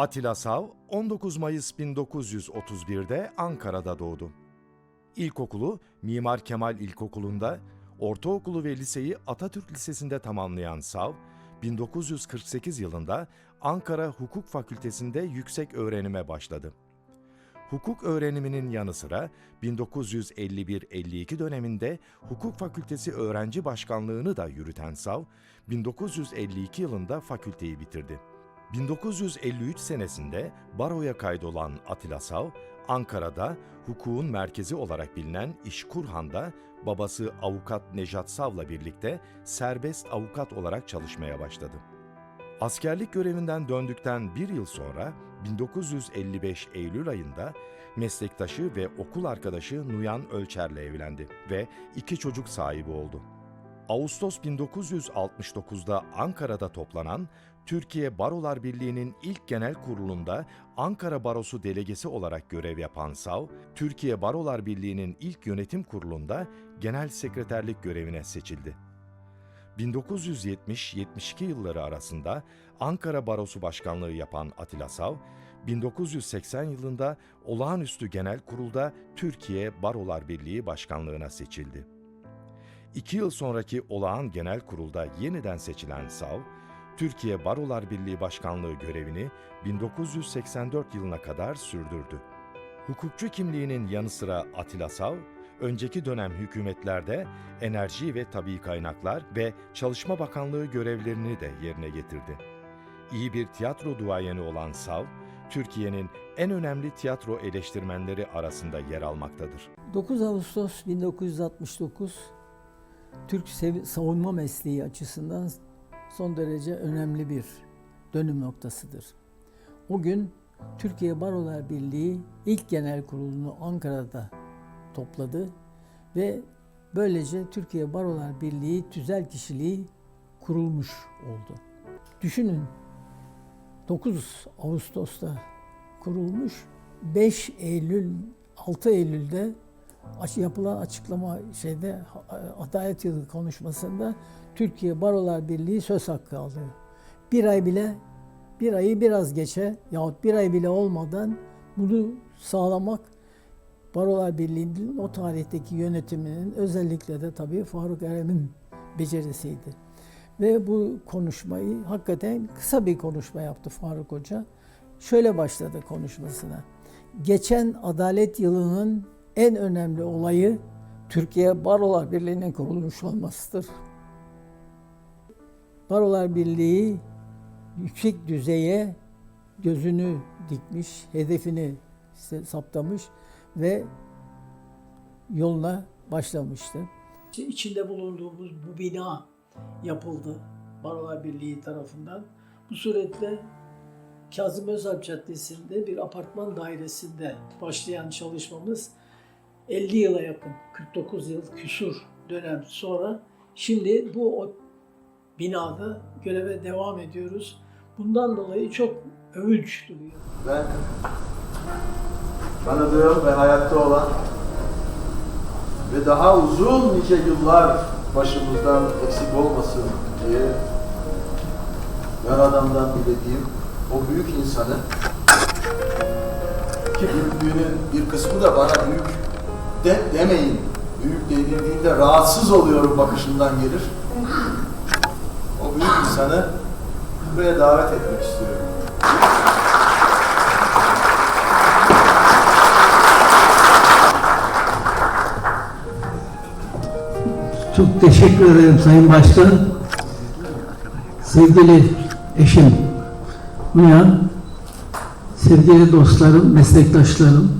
Atilla Sav 19 Mayıs 1931'de Ankara'da doğdu. İlkokulu Mimar Kemal İlkokulu'nda, ortaokulu ve liseyi Atatürk Lisesi'nde tamamlayan Sav, 1948 yılında Ankara Hukuk Fakültesi'nde yüksek öğrenime başladı. Hukuk öğreniminin yanı sıra 1951-52 döneminde Hukuk Fakültesi öğrenci başkanlığını da yürüten Sav, 1952 yılında fakülteyi bitirdi. 1953 senesinde baroya kaydolan Atilla Sav, Ankara'da hukukun merkezi olarak bilinen İşkurhan'da babası avukat Nejat Sav'la birlikte serbest avukat olarak çalışmaya başladı. Askerlik görevinden döndükten bir yıl sonra 1955 Eylül ayında meslektaşı ve okul arkadaşı Nuyan Ölçer'le evlendi ve iki çocuk sahibi oldu. Ağustos 1969'da Ankara'da toplanan Türkiye Barolar Birliği'nin ilk genel kurulunda Ankara Barosu delegesi olarak görev yapan Sav, Türkiye Barolar Birliği'nin ilk yönetim kurulunda genel sekreterlik görevine seçildi. 1970-72 yılları arasında Ankara Barosu Başkanlığı yapan Atilla Sav, 1980 yılında Olağanüstü Genel Kurulda Türkiye Barolar Birliği Başkanlığına seçildi. İki yıl sonraki olağan genel kurulda yeniden seçilen Sav, Türkiye Barolar Birliği Başkanlığı görevini 1984 yılına kadar sürdürdü. Hukukçu kimliğinin yanı sıra Atilla Sav, önceki dönem hükümetlerde enerji ve tabi kaynaklar ve Çalışma Bakanlığı görevlerini de yerine getirdi. İyi bir tiyatro duayeni olan Sav, Türkiye'nin en önemli tiyatro eleştirmenleri arasında yer almaktadır. 9 Ağustos 1969 Türk savunma mesleği açısından son derece önemli bir dönüm noktasıdır. O gün Türkiye Barolar Birliği ilk genel kurulunu Ankara'da topladı ve böylece Türkiye Barolar Birliği tüzel kişiliği kurulmuş oldu. Düşünün 9 Ağustos'ta kurulmuş 5 Eylül 6 Eylül'de yapılan açıklama şeyde Adalet Yılı konuşmasında Türkiye Barolar Birliği söz hakkı alıyor. Bir ay bile bir ayı biraz geçe yahut bir ay bile olmadan bunu sağlamak Barolar Birliği'nin o tarihteki yönetiminin özellikle de tabii Faruk Erem'in becerisiydi. Ve bu konuşmayı hakikaten kısa bir konuşma yaptı Faruk Hoca. Şöyle başladı konuşmasına. Geçen adalet yılının en önemli olayı Türkiye Barolar Birliği'nin kurulmuş olmasıdır. Barolar Birliği yüksek düzeye gözünü dikmiş, hedefini saptamış ve yoluna başlamıştı. İçinde bulunduğumuz bu bina yapıldı Barolar Birliği tarafından. Bu suretle Kazım Özalp Caddesi'nde bir apartman dairesinde başlayan çalışmamız 50 yıla yakın, 49 yıl küsur dönem sonra şimdi bu binada göreve devam ediyoruz. Bundan dolayı çok övünç duyuyorum. Ben tanıdığım ve hayatta olan ve daha uzun nice yıllar başımızdan eksik olmasın diye Yaradan'dan dilediğim o büyük insanı ki büyüklüğünün bir kısmı da bana büyük de, demeyin. Büyük denildiğinde rahatsız oluyorum bakışından gelir. O büyük insanı buraya davet etmek istiyorum. Çok teşekkür ederim Sayın Başkan. Sevgili eşim Nuyan, sevgili dostlarım, meslektaşlarım,